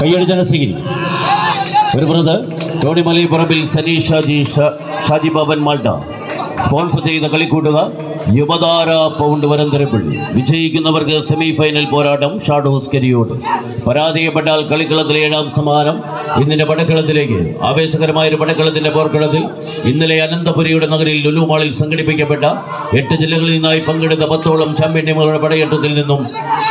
കയ്യടിച്ച സ്വീകരിക്കും ഒരു പ്രത് Tony Malayapparambil Sani Shaji Shaji Baban Malta sponsor ചെയ്ത കളിക്കൂട്ടുക യുവതാര പൗണ്ട് വരന്തരപ്പള്ളി. വിജയിക്കുന്നവർക്ക് സെമി ഫൈനൽ പോരാട്ടം ഷാഡോസ് കരിയോട് പരാജയപ്പെട്ടാൽ കളിക്കളത്തിലെ ഏഴാം സമാനം ഇന്നിന്റെ പടക്കളത്തിലേക്ക്. ആവേശകരമായ ഒരു പടക്കളത്തിന്റെ പോർക്കളത്തിൽ ഇന്നലെ അനന്തപുരിയുടെ നഗരിൽ ലുലുമാളിൽ സംഘടിപ്പിക്കപ്പെട്ട എട്ട് ജില്ലകളിൽ നിന്നായി പങ്കെടുത്ത പത്തോളം ചാമ്പ്യൻ പടയേറ്റത്തിൽ നിന്നും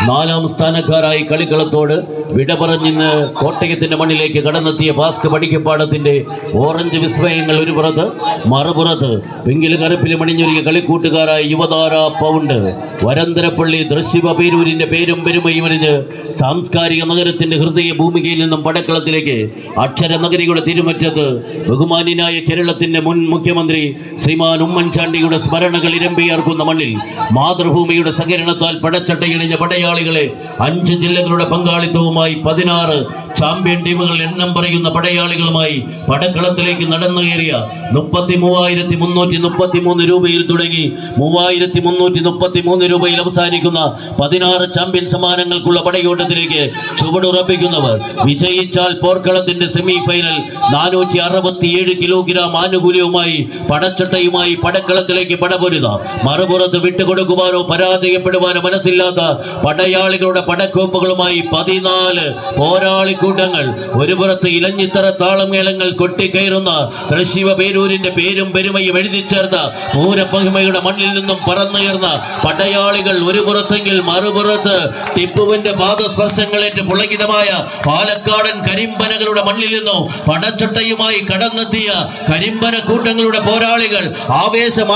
നാലാം സ്ഥാനക്കാരായി കളിക്കളത്തോട് വിട പറഞ്ഞിന്ന് കോട്ടയത്തിന്റെ മണ്ണിലേക്ക് കടന്നെത്തിയ ഭാസ്കർ പടിക്കപ്പാടത്തിന്റെ ഓറഞ്ച് വിസ്മയങ്ങൾ ഒരു പുറത്ത് മറുപുറത്ത്. പിങ്കിൽ കറുപ്പിലും അണിഞ്ഞൊരുങ്ങിയ കളിക്കൂട്ടുകാരായ യുവതാര പൗണ്ട്. വരന്തരപ്പള്ളി ദൃശ്യവ പേരൂരിന്റെ പേരും പെരുമയും അണിഞ്ഞ് സാംസ്കാരിക നഗരത്തിന്റെ ഹൃദയ ഭൂമികയിൽ നിന്നും പടക്കളത്തിലേക്ക് അക്ഷര നഗരിയുടെ തിരുമറ്റത്ത് ബഹുമാന്യനായ കേരളത്തിന്റെ മുൻ മുഖ്യമന്ത്രി ശ്രീമാൻ ഉമ്മൻചാണ്ടിയുടെ സ്മരണകൾ ഇരമ്പിയാർക്കുന്ന മണ്ണിൽ മാതൃഭൂമിയുടെ സഹകരണത്താൽ പടച്ചട്ടയിണിഞ്ഞ പടയാളികളെ അഞ്ച് ജില്ലകളുടെ പങ്കാളിത്തവുമായി പതിനാറ് ചാമ്പ്യൻ ടീമുകൾ എണ്ണം പറയുന്ന പടയാളികളുമായി പടക്കളത്തിലേക്ക് നടന്നു കയറിയ മുപ്പത്തി മൂവായിരത്തി മുന്നൂറ്റി മുപ്പത്തി മൂന്ന് രൂപയിൽ തുടങ്ങി മൂവായിരത്തി മുന്നൂറ്റി മുപ്പത്തി മൂന്ന് രൂപയിൽ അവസാനിക്കുന്ന പതിനാറ് ചാമ്പ്യൻ സമ്മാനങ്ങൾക്കുള്ള പടയോട്ടത്തിലേക്ക് ചുവടുറപ്പിക്കുന്നവർ വിജയിച്ചാൽ പോർക്കളത്തിന്റെ സെമി ഫൈനൽ നാനൂറ്റി അറുപത്തിയേഴ് കിലോഗ്രാം ആനുകൂല്യവുമായി പടച്ചട്ടയുമായി പടക്കളത്തിലേക്ക് പടപൊരുത. മറുപുറത്ത് വിട്ടുകൊടുക്കുവാനോ പരാജയപ്പെടുവാനോ മനസ്സില്ലാത്ത പടയാളികളുടെ പടക്കോപ്പുകളുമായി പതിനാല് പോരാളിക്കൂട്ടങ്ങൾ. ഒരു പുറത്ത് ഇലഞ്ഞിത്തറ താളമേളങ്ങൾ കൊട്ടിക്കയറുന്ന തൃശിവ പേരൂരിന്റെ പേരും പെരുമയും എഴുതി ചേർന്ന പൂരപ്പഹിമയുടെ മണ്ണിൽ നിന്നും പറന്നുയർന്ന പടയാളികൾ ഒരു പുറത്തെങ്കിൽ മറുപുറത്ത് ടിപ്പുവിന്റെ പാദസ്പർശങ്ങളേറ്റ് പുളകിതമായ പാലക്കാടൻ കരിമ്പനകളുടെ മണ്ണിൽ നിന്നും പടച്ചട്ടയുമായി കടന്നെത്തിയ കരിമ്പന കൂട്ടങ്ങളുടെ പോരാളികൾ. ആവേശം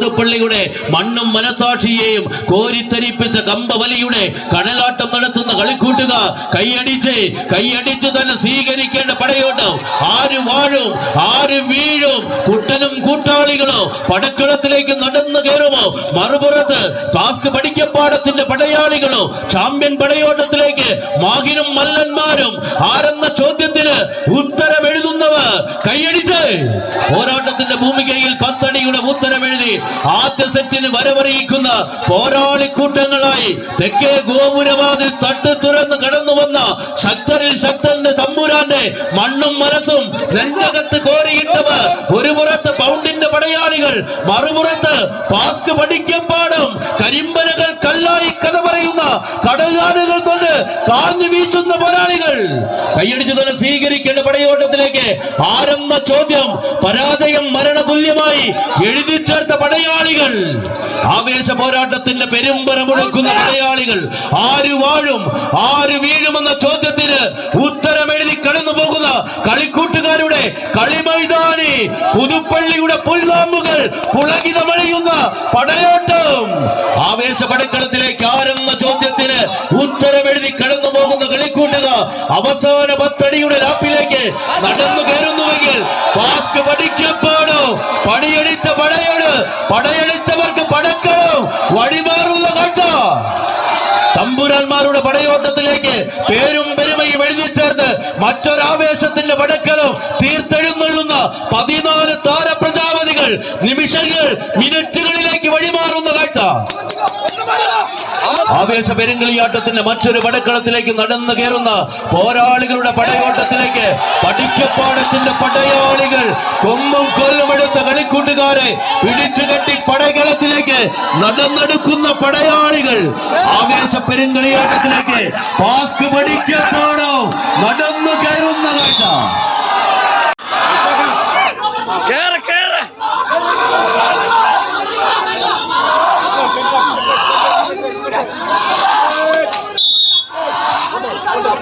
പുതുപ്പള്ളിയുടെ മണ്ണും മനസാക്ഷിയെയും കോരിത്തരിപ്പിച്ച കമ്പവലിയുടെ കടലാട്ടം നടത്തുന്ന കളിക്കൂട്ടുക കൈയടിച്ച് കൈയടിച്ച് തന്നെ സ്വീകരിക്കേണ്ട പടയോട്ടം ആര് വാഴും ആര് വീഴും. കുട്ടനും കൂട്ടാളികളോ പടക്കളത്തിലേക്ക് നടന്നു കയറുമോ? മറുപുറത്ത് ടാസ്ക് പഠിക്കപ്പാടത്തിന്റെ പടയാളികളോ ചാമ്പ്യൻ പടയോട്ടത്തിലേക്ക് മാഹിനും മല്ലന്മാരും ആരെന്ന ചോദ്യത്തിന് ഉത്തരം എഴുതുന്നവർ കൈയടിച്ച്. പോരാട്ടത്തിന്റെ ഭൂമികയിൽ പത്തടിയുടെ ഉത്തരം എഴുതി ആദ്യ സെറ്റിന് വരവറിയിക്കുന്ന പോരാളി കൂട്ടങ്ങളായി തെക്കേ ഗോപുരവാതിൽ തട്ട് തുറന്ന് കടന്നു വന്ന ശക്തരിൽ ശക്തന്റെ തമ്പുരാന്റെ മണ്ണും മനസ്സും രണ്ടകത്ത് കോരിയിട്ടവർ ഒരു പുറത്ത് പൗണ്ടിന്റെ പടയാളികൾ മറുപുറത്ത് പാസ്ക് പഠിക്കപ്പാടും കരിമ്പനകൾ കല്ലായി കഥ കടലാനുകൾ കൊണ്ട് കാഞ്ഞു വീശുന്ന പോരാളികൾ കൈയടിച്ചു തന്നെ സ്വീകരിക്കേണ്ട പടയോട്ടത്തിലേക്ക് ആരെന്ന ചോദ്യം പരാജയം മരണതുല്യമായി എഴുതി ചേർത്ത പടയാളികൾ. ആവേശ പോരാട്ടത്തിന്റെ പെരുമ്പര മുഴക്കുന്ന പടയാളികൾ. ആര് വാഴും ആര് വീഴുമെന്ന ചോദ്യത്തിന് ഉത്തരം എഴുതി കടന്നു പോകുന്ന കളിക്കൂട്ടുകാരുടെ കളിമൈതാനി പുതുപ്പള്ളിയുടെ പുൽനാമ്പുകൾ പുളകിതമഴിയുന്ന പടയോട്ടം. ആവേശ പടക്കളത്തിലേക്ക് ആരെന്ന അവസാന പത്തടിയുടെ ലാപ്പിലേക്ക് നടന്നു കയറുന്നുവെങ്കിൽ പാസ്ക് പഠിക്കപ്പോഴോ പണിയെടുത്ത പടയോട് പടയെടുത്തവർക്ക് പടക്കം വഴിമാറുന്ന കാഴ്ച. തമ്പുരാന്മാരുടെ പടയോട്ടത്തിലേക്ക് പേരും പെരുമയും എഴുതി ചേർത്ത് മറ്റൊരാവേശത്തിന്റെ ആവേശ പെരുങ്കളിയാട്ടത്തിന്റെ മറ്റൊരു പടക്കളത്തിലേക്ക് നടന്നു കയറുന്ന പോരാളികളുടെ പടയോട്ടത്തിലേക്ക് പഠിക്കപ്പാടത്തിന്റെ പടയാളികൾ കൊമ്പും കൊല്ലുമെടുത്ത കളിക്കൂട്ടുകാരെ പിടിച്ചു കെട്ടി പടകളത്തിലേക്ക് നടന്നെടുക്കുന്ന പടയാളികൾ ആവേശ പെരുങ്കളിയാട്ടത്തിലേക്ക് പാസ്ക് പഠിക്കപ്പാടോ നടന്നു കയറുന്ന കാഴ്ച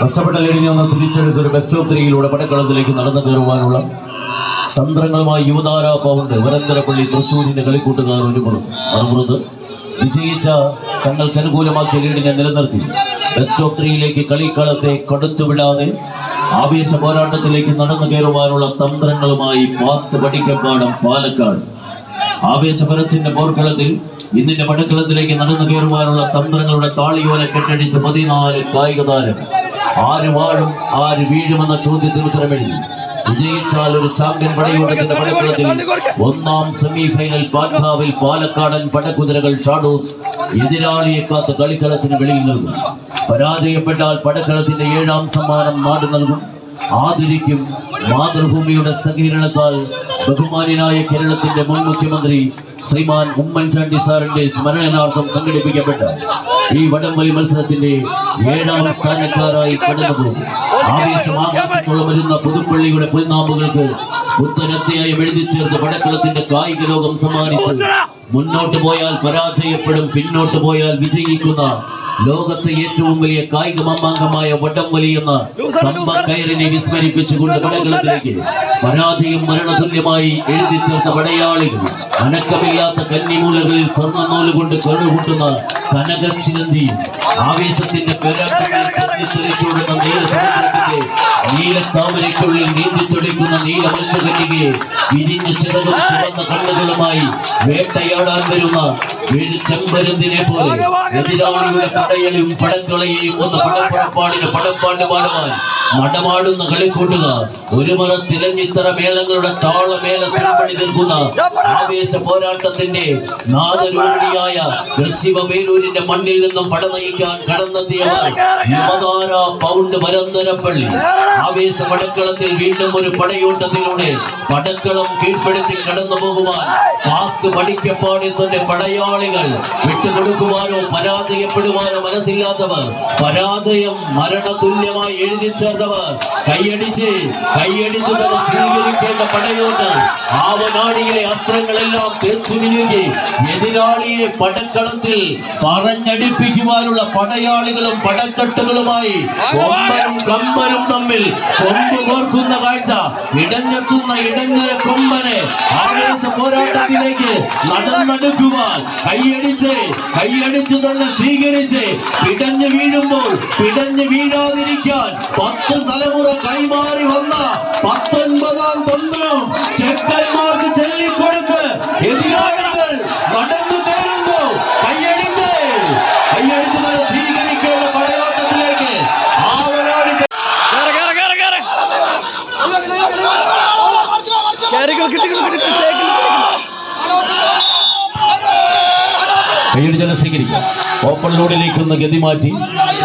നഷ്ടപ്പെട്ട ലീഡിനെ ഒന്ന് തിരിച്ചെടുത്ത് ഒരു ഓഫ് ത്രീയിലൂടെ പടക്കളത്തിലേക്ക് നടന്നു കയറുവാനുള്ള തന്ത്രങ്ങളുമായി യുവതാര വരന്തരപ്പള്ളി തൃശ്ശൂരിന്റെ കളിക്കൂട്ടുകാർ ഒരുപുറത്ത് മറുപുറത്ത് വിജയിച്ച തങ്ങൾക്ക് അനുകൂലമാക്കിയ ലീഡിനെ നിലനിർത്തി. ഓഫ് ത്രീയിലേക്ക് കളിക്കളത്തെ കടുത്തുവിടാതെ ആവേശ പോരാട്ടത്തിലേക്ക് നടന്നു കയറുവാനുള്ള തന്ത്രങ്ങളുമായി പാസ്ക് പഠിക്കപ്പാടം പാലക്കാട്. ആവേശപരത്തിന്റെ പോർക്കളത്തിൽ ഇന്നിന്റെ പടക്കളത്തിലേക്ക് നടന്നു കയറുവാനുള്ള തന്ത്രങ്ങളുടെ താളിയോല കെട്ടടിച്ച് പതിനാല് കായിക താരം ആര് വാഴും ആര് വീഴുമെന്ന ചോദ്യത്തിന് ഉത്തരമെഴുതി വിജയിച്ചാൽ ഒരു ചാമ്പ്യൻ പടയോട്ടത്തിന്റെ പടക്കുളത്തിൽ ഒന്നാം സെമി ഫൈനൽ പാറ്റ്നാവിൽ പാലക്കാടൻ പടക്കുതിരകൾ ഷാഡോസ് എതിരാളിയെ കാത്ത് കളിക്കളത്തിന് വെളിയിൽ നൽകും. പരാജയപ്പെട്ടാൽ പടക്കളത്തിന്റെ ഏഴാം സമ്മാനം നാട് നൽകും. ആദരിക്കും മാതൃഭൂമിയുടെ സഹകരണത്താൽ ബഹുമാന്യനായ കേരളത്തിന്റെ മുൻ മുഖ്യമന്ത്രി ശ്രീമാൻ ഉമ്മൻചാണ്ടി സാറിന്റെ സ്മരണാർത്ഥം സംഘടിപ്പിക്കപ്പെട്ട ഈ വടംവലി മത്സരത്തിന്റെ ഏഴാം സ്ഥാനക്കാരായി കടന്നത് ആവേശം ആകാശത്തോളം വരുന്ന പുതുപ്പള്ളിയുടെ പുൽനാമ്പുകൾക്ക് പുത്തനത്തെയായി എഴുതി ചേർത്ത് വടക്കളത്തിന്റെ കായിക ലോകം സമ്മാനിച്ചു. മുന്നോട്ട് പോയാൽ പരാജയപ്പെടും പിന്നോട്ട് പോയാൽ വിജയിക്കുന്ന ലോകത്തെ ഏറ്റവും വലിയ കായിക മമ്മാങ്കമായ വടംവലി എന്ന കമ്പ കയറിനെ വിസ്മരിപ്പിച്ചുകൊണ്ട് പടകളത്തിലേക്ക് പരാജയം മരണതുല്യമായി എഴുതി ചേർത്ത പടയാളികൾ അനക്കമില്ലാത്ത കന്നിമൂലകളിൽ സ്വർണ നൂൽ കൊണ്ട് കണ്ണുകൂട്ടുന്ന കനകച്ചിലന്തി ആവേശത്തിന്റെ നീലത്താമരയ്ക്കുള്ളിൽ നീന്തി തുടിക്കുന്ന നീല മത്സ്യകന്യകയെ വിരിഞ്ഞ ചിറകും ചുവന്ന കണ്ണുകളുമായി വേട്ടയാടാൻ വരുന്ന ചെമ്പരുന്തിനെ പോലെ എതിരാളിയുടെ பாறைகளையும் படக்களையும் அந்த படப்பாடு பாடின படப்பாண்டு பாடுவான் നടമാടുന്ന കളിക്കൂട്ടുക. ഒരു മുറ തിലഞ്ഞിത്തറ മേളങ്ങളുടെ താളമേല തിരുമണി നിൽക്കുന്ന ആവേശ പോരാട്ടത്തിന്റെ നാദരൂപിണിയായ ശിവവേലൂരിന്റെ മണ്ണിൽ നിന്നും പട നയിക്കാൻ കടന്നെത്തിയവർ യുവതാര പൗണ്ട് പരന്തരപ്പള്ളി ആവേശ പടക്കളത്തിൽ വീണ്ടും ഒരു പടയോട്ടത്തിലൂടെ പടക്കളം കീഴ്പ്പെടുത്തി കടന്നു പോകുവാൻ മാസ്ക് പഠിക്കപ്പാടി തന്റെ പടയാളികൾ വിട്ടുകൊടുക്കുവാനോ പരാജയപ്പെടുവാനോ മനസ്സില്ലാത്തവർ പരാജയം മരണതുല്യമായി എഴുതി ചേർത്തവർ കൈയടിച്ച് കൈയടിച്ച് തന്നെ സ്വീകരിക്കേണ്ട പടയോട്ടം ആവനാടിയിലെ അസ്ത്രങ്ങളെല്ലാം തേച്ചു മിനുകി എതിരാളിയെ പടക്കളത്തിൽ പറഞ്ഞടിപ്പിക്കുവാനുള്ള പടയാളികളും പടച്ചട്ടുകളുമായി കൊമ്പനും കമ്പനും തമ്മിൽ കൊമ്പ് കോർക്കുന്ന കാഴ്ച ഇടഞ്ഞെത്തുന്ന ഇടഞ്ഞര കൊമ്പനെ ആവേശ പോരാട്ടത്തിലേക്ക് നടന്നെടുക്കുവാൻ കൈയടിച്ച് കൈയടിച്ച് തന്നെ സ്വീകരിച്ച് പിടഞ്ഞു വീഴുമ്പോൾ പിടഞ്ഞു വീഴാതിരിക്കാൻ പത്ത് തലമുറ കൈമാറി വന്ന പത്തൊൻപതാം തന്ത്രം ചെക്കന്മാർക്ക് ചൊല്ലിക്കൊടുത്ത് എതിരാളികൾ നടന്നു കയറുന്നു കൈയടിച്ച് കൈയടിച്ച് തന്നെ സ്വീകരിക്കേണ്ട പടയോട്ടത്തിലേക്ക് ആവനാടി കേറ് കേറ് കേറ് കേറ് കേറിക്കോ കിട്ടിക്കോ കിട്ടിക്കോ തേക്കിൽ കൈയടിച്ചാൽ സ്വീകരിക്കുക ഓപ്പൺ ലോഡിലേക്ക് ഒന്ന് ഗതി മാറ്റി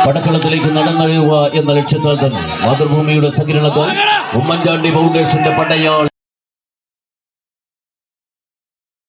പടക്കളത്തിലേക്ക് നടന്നഴിയുക എന്ന ലക്ഷ്യത്താൽ തന്നെ മാതൃഭൂമിയുടെ സഹകരണത്താൽ ഉമ്മൻചാണ്ടി ഫൗണ്ടേഷന്റെ പടയാൾ